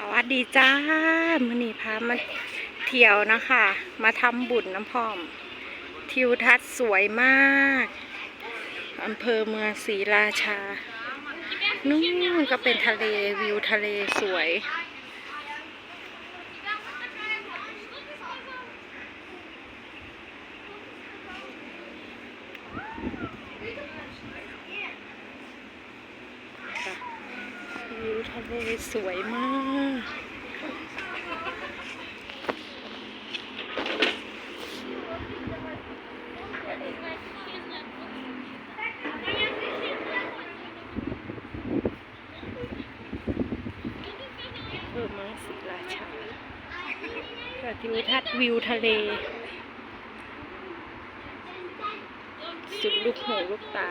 สวัสดีจ้ามือนีพามาเที่ยวนะคะ มาทำบุญน้ำพร้อม ทิวทัศน์สวยมากอำเภอเมืองศรีราชา นู่นก็เป็นทะเลวิวทะเลสวยค่ะ วิวทะเลสวยมาก เพิ่มมังสีราชาค่ะทิวทัศน์วิวทะเล สุดลูกหูลูกตา